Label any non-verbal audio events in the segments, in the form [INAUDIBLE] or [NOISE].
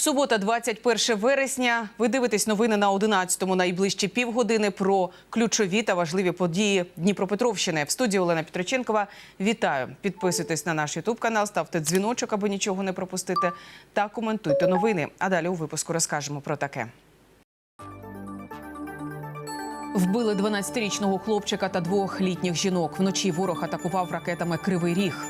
Субота, 21 вересня. Ви дивитесь новини на 11-му найближчі півгодини про ключові та важливі події Дніпропетровщини. В студії Олена Петроченкова. Вітаю! Підписуйтесь на наш Ютуб канал, ставте дзвіночок, аби нічого не пропустити, та коментуйте новини. А далі у випуску розкажемо про таке. Вбили 12-річного хлопчика та двох літніх жінок. Вночі ворог атакував ракетами Кривий Ріг.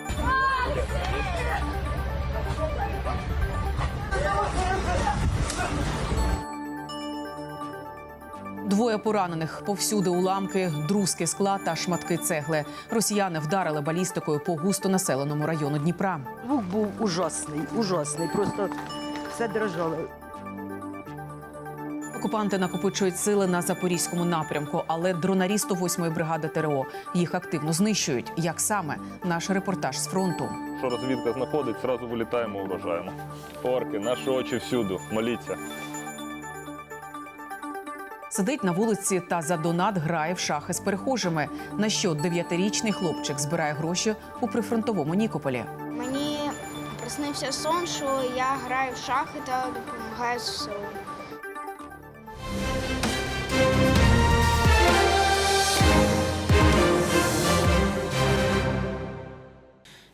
Двоє поранених повсюди уламки, друзки скла та шматки цегли. Росіяни вдарили балістикою по густонаселеному району Дніпра. Звук був ужасний, ужасний. Просто все дрожало. Окупанти накопичують сили на запорізькому напрямку, але дронарі 108-ї бригади ТРО їх активно знищують. Як саме наш репортаж з фронту? Що розвідка знаходить, зразу вилітаємо, вражаємо. Орки, наші очі всюду, моліться. Сидить на вулиці та за донат грає в шахи з перехожими. На що дев'ятирічний хлопчик збирає гроші у прифронтовому Нікополі. Мені приснився сон, що я граю в шахи та допомагаю ЗСУ.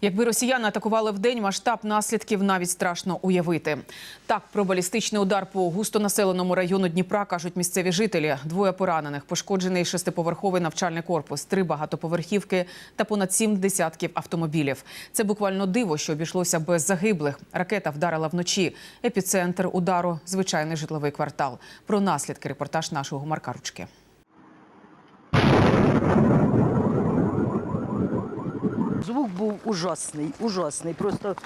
Якби росіяни атакували вдень, масштаб наслідків навіть страшно уявити. Так, про балістичний удар по густонаселеному району Дніпра кажуть місцеві жителі. Двоє поранених, пошкоджений шестиповерховий навчальний корпус, три багатоповерхівки та понад сім десятків автомобілів. Це буквально диво, що обійшлося без загиблих. Ракета вдарила вночі. Епіцентр удару звичайний житловий квартал. Про наслідки репортаж нашого Марка Ручки. Звук був ужасний, ужасний. Просто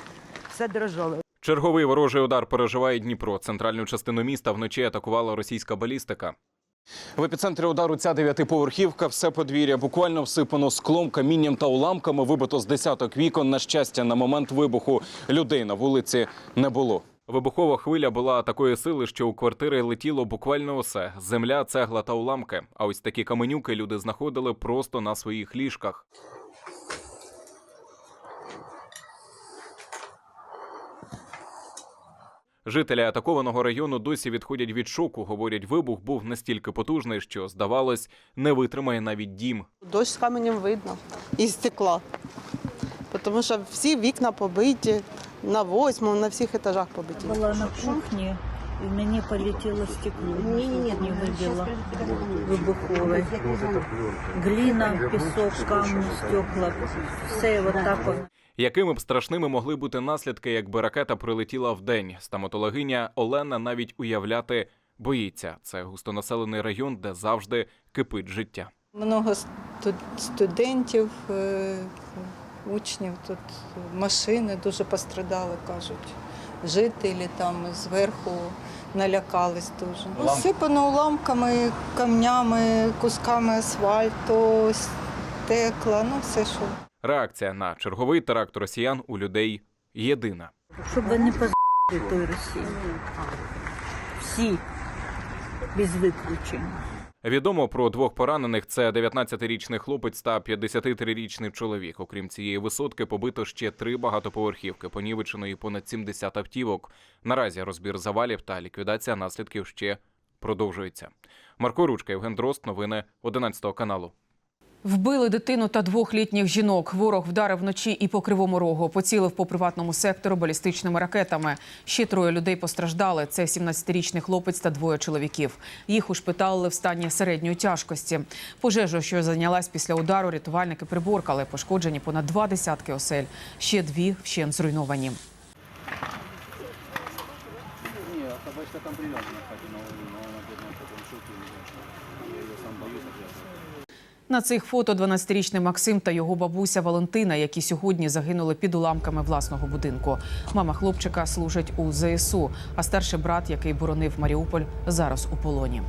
все дрожало. Черговий ворожий удар переживає Дніпро. Центральну частину міста вночі атакувала російська балістика. В епіцентрі удару ця дев'ятиповерхівка, все подвір'я буквально всипано склом, камінням та уламками. Вибито з десяток вікон. На щастя, на момент вибуху людей на вулиці не було. Вибухова хвиля була такої сили, що у квартири летіло буквально усе: земля, цегла та уламки. А ось такі каменюки люди знаходили просто на своїх ліжках. Жителі атакованого району досі відходять від шоку. Говорять, вибух був настільки потужний, що здавалось, не витримає навіть дім. Дощ з каменем видно і стекла. Тому що всі вікна побиті, на восьмому, на всіх етажах побиті. Была на кухне, и мне полетело стекло. Не, не, не, не выбило выбуховое. Глина, песок, камни, стекла. Все вот так вот. якими б страшними могли бути наслідки, якби ракета прилетіла вдень? Стоматологиня Олена навіть уявляти боїться. Це густонаселений район, де завжди кипить життя. Много студентів, е, учнів, тут машини дуже пострадали, кажуть. Жителі там зверху налякались дуже. Сипано уламками, камнями, кусками асфальту, стекла, ну все що. Реакція на черговий теракт росіян у людей єдина. Щоб не позбили той Росії. Всі, без виключення. Відомо про двох поранених: це 19-річний хлопець та 53-річний чоловік. Окрім цієї висотки, побито ще три багатоповерхівки, понівечено і понад 70 автівок. Наразі розбір завалів та ліквідація наслідків ще продовжується. Марко Ручка, Євген Дрозд, новини 11 каналу. Вбили дитину та двох літніх жінок. Ворог вдарив вночі і по кривому рогу. Поцілив по приватному сектору балістичними ракетами. Ще троє людей постраждали. Це 17-річний хлопець та двоє чоловіків. Їх ушпиталили в стані середньої тяжкості. Пожежу, що зайнялась після удару, рятувальники приборкали. Пошкоджені понад два десятки осель. Ще дві вщент зруйновані. Ні, там прив'язана На цих фото 12-річний Максим та його бабуся Валентина, які сьогодні загинули під уламками власного будинку. Мама хлопчика служить у ЗСУ, а старший брат, який боронив Маріуполь, зараз у полоні.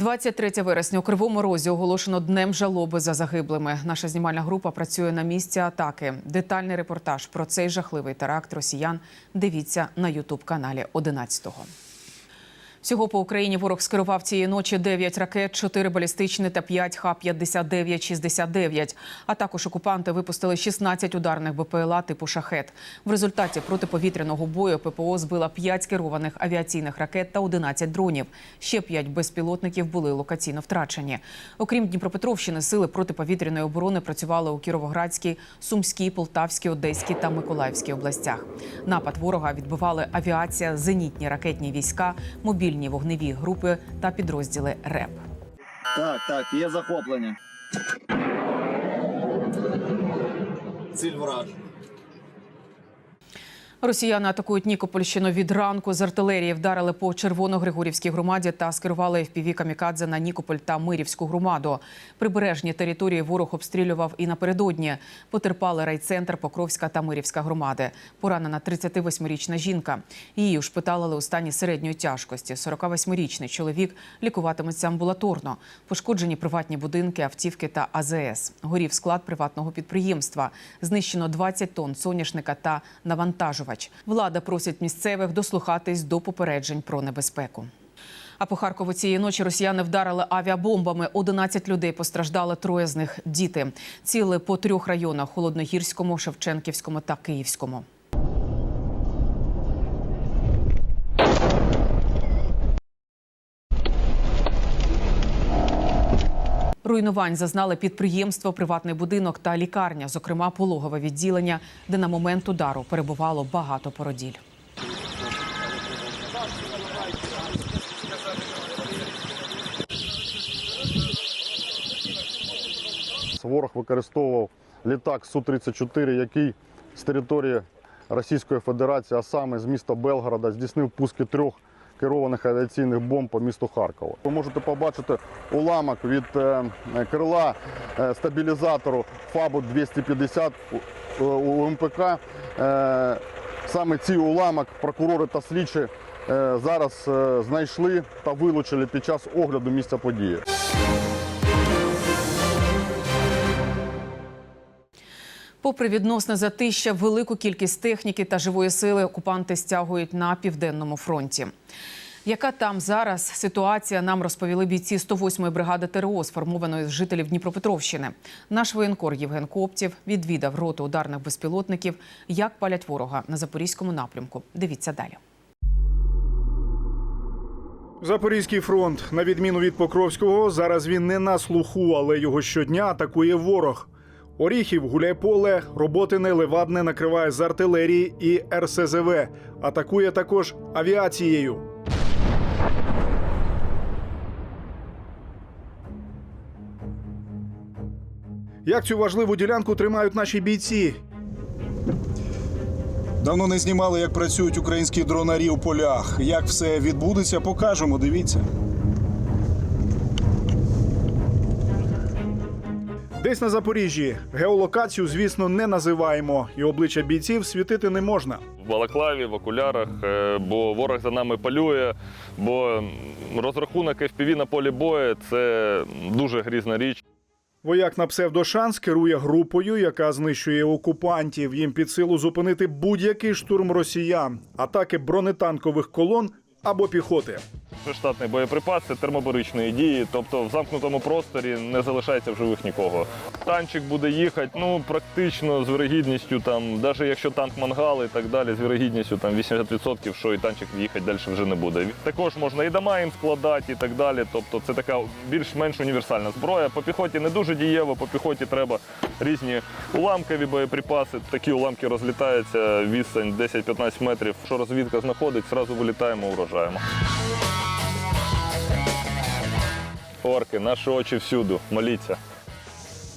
23 вересня у Кривому Розі оголошено днем жалоби за загиблими. Наша знімальна група працює на місці атаки. Детальний репортаж про цей жахливий теракт росіян. Дивіться на Ютуб каналі 11-го. Всього по Україні ворог скерував цієї ночі 9 ракет, 4 балістичні та 5 Х-59-69. А також окупанти випустили 16 ударних БПЛА типу «Шахет». В результаті протиповітряного бою ППО збила 5 керованих авіаційних ракет та 11 дронів. Ще 5 безпілотників були локаційно втрачені. Окрім Дніпропетровщини, сили протиповітряної оборони працювали у Кіровоградській, Сумській, Полтавській, Одеській та Миколаївській областях. Напад ворога відбивали авіація, зенітні ракетні війська, мобільні вогневі групи та підрозділи РЕП. Так, так, є захоплення. Ціль вражена. Росіяни атакують Нікопольщину від ранку. З артилерії вдарили по Червоногригорівській громаді та скерували FPV камікадзе на Нікополь та Мирівську громаду. Прибережні території ворог обстрілював і напередодні. Потерпали райцентр Покровська та Мирівська громади. Поранена 38-річна жінка. Її ушпиталили у стані середньої тяжкості. 48-річний чоловік лікуватиметься амбулаторно. Пошкоджені приватні будинки, автівки та АЗС. Горів склад приватного підприємства. Знищено 20 тонн соняшника та навантажувач. Влада просить місцевих дослухатись до попереджень про небезпеку. А по Харкову цієї ночі росіяни вдарили авіабомбами. 11 людей постраждали, троє з них діти. Ціли по трьох районах: Холодногірському, Шевченківському та Київському. Руйнувань зазнали підприємство, приватний будинок та лікарня, зокрема пологове відділення, де на момент удару перебувало багато породіль. Ворог використовував літак Су-34, який з території Російської Федерації, а саме з міста Белгорода, здійснив пуски трьох керованих авіаційних бомб по місту Харкова. Ви можете побачити уламок від е, крила е, стабілізатору ФАБу 250 у- МПК. Е, Саме ці уламок прокурори та слідчі е, зараз е, знайшли та вилучили під час огляду місця події. Попри відносне затища, велику кількість техніки та живої сили окупанти стягують на південному фронті. Яка там зараз ситуація, нам розповіли бійці 108-ї бригади ТРО, сформованої з жителів Дніпропетровщини. Наш воєнкор Євген Коптєв відвідав роту ударних безпілотників, як палять ворога на запорізькому напрямку. Дивіться далі. Запорізький фронт, на відміну від Покровського, зараз він не на слуху, але його щодня атакує ворог. Оріхів, Гуляйполе, Роботине, Левадне накриває з артилерії і РСЗВ. Атакує також авіацією. Як цю важливу ділянку тримають наші бійці? Давно не знімали, як працюють українські дронарі у полях. Як все відбудеться, покажемо. Дивіться. Десь на Запоріжжі. Геолокацію, звісно, не називаємо, і обличчя бійців світити не можна. В балаклаві, в окулярах, е, бо ворог за нами полює, бо розрахунок FPV на полі бою це дуже грізна річ. Вояк на псевдошанс керує групою, яка знищує окупантів. Їм під силу зупинити будь-який штурм росіян, атаки бронетанкових колон або піхоти. Це штатний боєприпас, це термобаричної дії, тобто в замкнутому просторі не залишається в живих нікого. Танчик буде їхати, ну практично з вірогідністю, там, навіть якщо танк мангал і так далі, з вірогідністю там 80%, що і танчик їхати далі вже не буде. Також можна і дома їм складати і так далі. Тобто це така більш-менш універсальна зброя. По піхоті не дуже дієво, по піхоті треба різні уламкові боєприпаси. Такі уламки розлітаються, відстань 10-15 метрів. Що розвідка знаходить, одразу вилітаємо, уражаємо. Орки, наші очі всюду, моліться.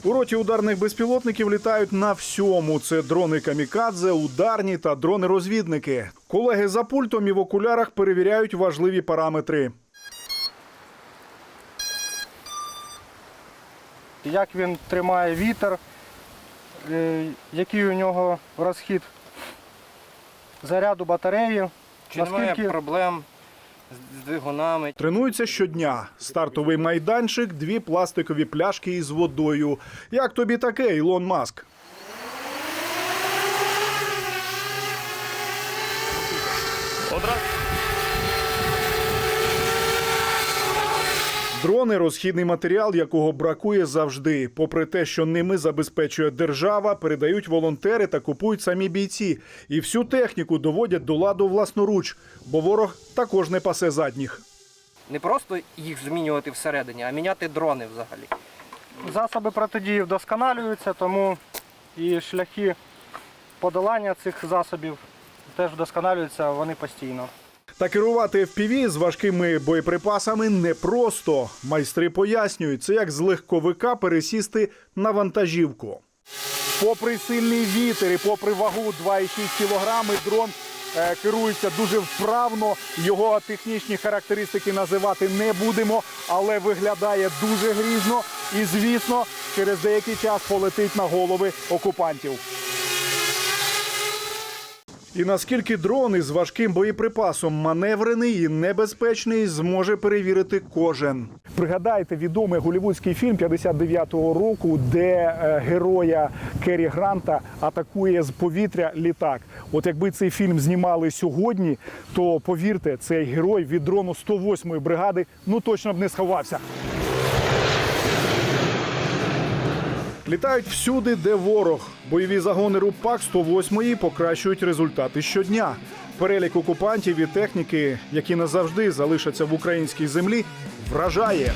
У роті ударних безпілотників літають на всьому. Це дрони камікадзе, ударні та дрони-розвідники. Колеги за пультом і в окулярах перевіряють важливі параметри. як він тримає вітер, е, який у нього розхід заряду батареї. Чи немає проблем з двигунами? Тренуються щодня. Стартовий майданчик, дві пластикові пляшки із водою. Як тобі таке, Ілон Маск? Одразу. Дрони розхідний матеріал, якого бракує завжди. Попри те, що ними забезпечує держава, передають волонтери та купують самі бійці. І всю техніку доводять до ладу власноруч, бо ворог також не пасе задніх. Не просто їх змінювати всередині, а міняти дрони взагалі. Засоби протидії вдосконалюються, тому і шляхи подолання цих засобів теж вдосконалюються вони постійно. Та керувати FPV з важкими боєприпасами непросто. Майстри пояснюють, це як з легковика пересісти на вантажівку. Попри сильний вітер і попри вагу 2,6 кілограми, дрон е, керується дуже вправно. Його технічні характеристики називати не будемо, але виглядає дуже грізно і, звісно, через деякий час полетить на голови окупантів. І наскільки дрон із важким боєприпасом маневрений і небезпечний, зможе перевірити кожен. Пригадайте відомий голівудський фільм 59-го року, де е, героя Керрі Гранта атакує з повітря літак. От якби цей фільм знімали сьогодні, то повірте, цей герой від дрону 108-ї бригади ну точно б не сховався. Літають всюди, де ворог. Бойові загони РУПАК 108-ї покращують результати щодня. Перелік окупантів і техніки, які назавжди залишаться в українській землі, вражає.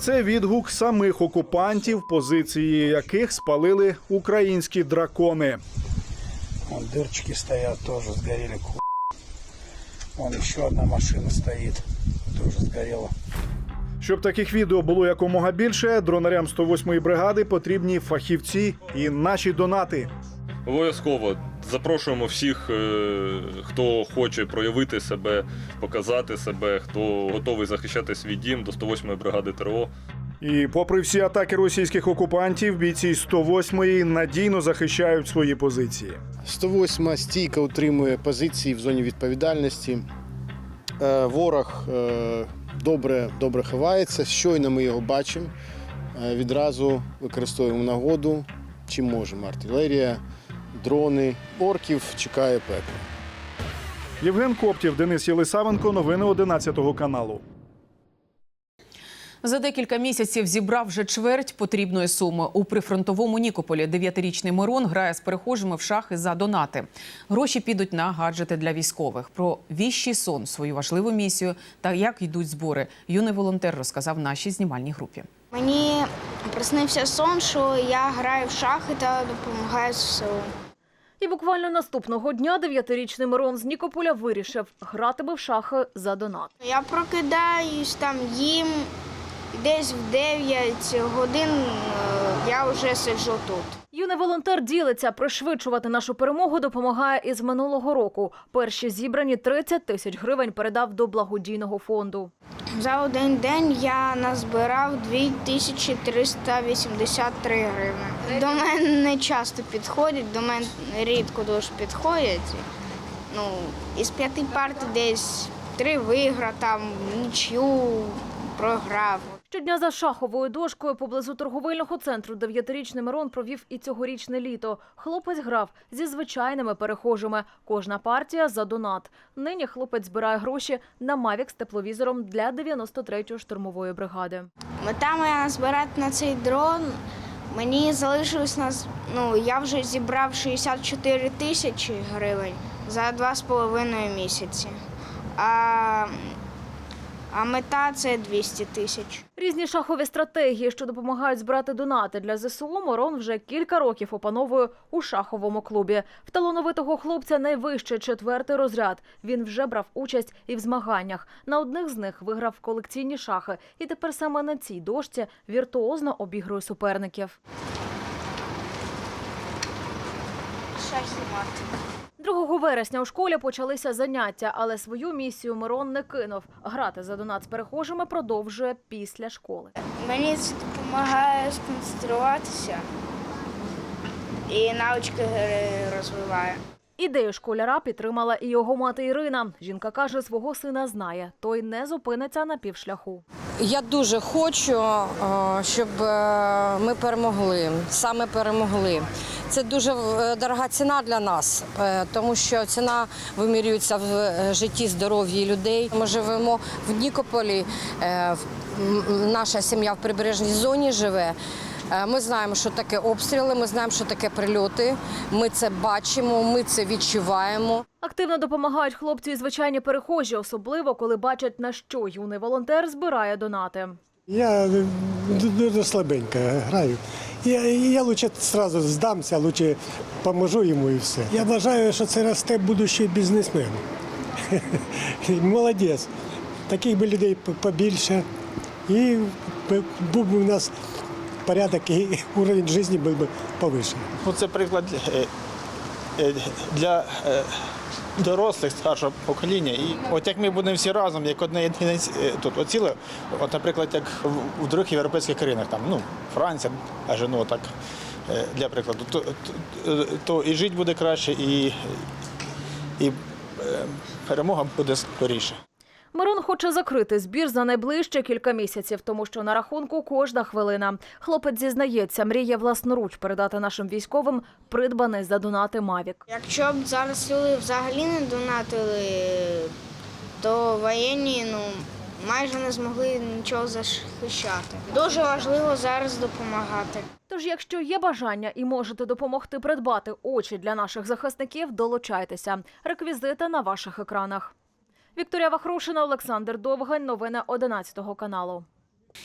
Це відгук самих окупантів, позиції яких спалили українські дракони. Вон дырочки стоят, тоже сгорели. Вон еще одна машина стоит, тоже сгорела. Щоб таких відео було якомога більше, дронарям 108-ї бригади потрібні фахівці і наші донати. Обов'язково запрошуємо всіх, е, хто хоче проявити себе, показати себе, хто готовий захищати свій дім до 108-ї бригади ТРО. І попри всі атаки російських окупантів, бійці 108-ї надійно захищають свої позиції. 108 стійко утримує позиції в зоні відповідальності. Е, Ворог е, добре, добре ховається. Щойно ми його бачимо. Е, Відразу використовуємо нагоду, чим можемо. Артилерія, дрони, орків чекає пекло. Євген Коптів, Денис Єлисавенко, новини 11 каналу. За декілька місяців зібрав вже чверть потрібної суми. У прифронтовому Нікополі дев'ятирічний Мирон грає з перехожими в шахи за донати. Гроші підуть на гаджети для військових. Про віщий сон, свою важливу місію та як йдуть збори. Юний волонтер розказав нашій знімальній групі. Мені приснився сон, що я граю в шахи та допомагаю ЗСУ. І буквально наступного дня дев'ятирічний Мирон з Нікополя вирішив гратиме в шахи за донат. Я прокидаюсь там їм десь в 9 годин е, я вже сиджу тут. Юний волонтер ділиться, пришвидшувати нашу перемогу допомагає із минулого року. Перші зібрані 30 тисяч гривень передав до благодійного фонду. За один день я назбирав 2383 гривни. До мене не часто підходять, до мене рідко дуже підходять. Ну, із п'яти партій десь три виграв, там нічю програв. Щодня за шаховою дошкою поблизу торговельного центру дев'ятирічний Мирон провів і цьогорічне літо. Хлопець грав зі звичайними перехожими. Кожна партія за донат. Нині хлопець збирає гроші на Мавік з тепловізором для 93-ї штурмової бригади. Мета моя збирати на цей дрон. Мені залишилось на з- ну я вже зібрав 64 тисячі гривень за два з половиною місяці. А, а мета це 200 тисяч. Різні шахові стратегії, що допомагають збирати донати для ЗСУ, Мирон вже кілька років опановує у шаховому клубі. В талановитого хлопця найвищий четвертий розряд. Він вже брав участь і в змаганнях. На одних з них виграв колекційні шахи, і тепер саме на цій дошці віртуозно обігрує суперників. Шахімат. 2 вересня у школі почалися заняття, але свою місію Мирон не кинув. Грати за донат з перехожими продовжує після школи. Мені це допомагає сконцентруватися і навички розвиває. Ідею школяра підтримала і його мати Ірина. Жінка каже, свого сина знає, той не зупиниться на півшляху. Я дуже хочу, е, щоб е, ми перемогли, саме перемогли. Це дуже е, дорога ціна для нас, тому що ціна вимірюється в житті здоров'ї людей. Ми живемо в Нікополі, наша сім'я в прибережній зоні живе. Е, Ми знаємо, що таке обстріли, ми знаємо, що таке прильоти. Ми це бачимо, ми це відчуваємо. Активно допомагають хлопці і звичайні перехожі, особливо коли бачать, на що юний волонтер збирає донати. Я дуже слабенько граю. Я, я лучше сразу здамся, лучше поможу йому і все. Я вважаю, що це росте будущий бізнесмен. [LAUGHS] Молодець. Таких би людей побільше. І був би у нас порядок і уровень життя був би повищений. Ну, це приклад е, е, для е, дорослих старшого покоління. І от як ми будемо всі разом, як одне єдине е, тут от ціле, от, наприклад, як в, других європейських країнах, там, ну, Франція, аж ну так, е, для прикладу, то, то, то і жити буде краще, і, і е, перемога буде скоріше. Мирон хоче закрити збір за найближчі кілька місяців, тому що на рахунку кожна хвилина. Хлопець зізнається, мріє власноруч передати нашим військовим придбаний за донати Мавік. Якщо б зараз люди взагалі не донатили, то воєнні ну, майже не змогли нічого захищати. Дуже важливо зараз допомагати. Тож, якщо є бажання і можете допомогти придбати очі для наших захисників, долучайтеся. Реквізити на ваших екранах. Вікторія Вахрушина, Олександр Довгань. Новини 11 каналу.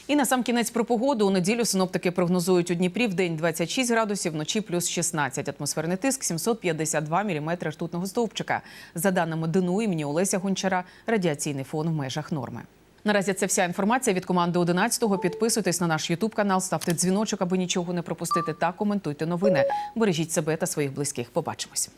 І на сам кінець про погоду. У неділю синоптики прогнозують у Дніпрі в день 26 градусів, вночі плюс 16. Атмосферний тиск 752 міліметри ртутного стовпчика. За даними ДНУ імені Олеся Гончара, радіаційний фон в межах норми. Наразі це вся інформація від команди 11-го. Підписуйтесь на наш Ютуб канал, ставте дзвіночок, аби нічого не пропустити, та коментуйте новини. Бережіть себе та своїх близьких. Побачимось.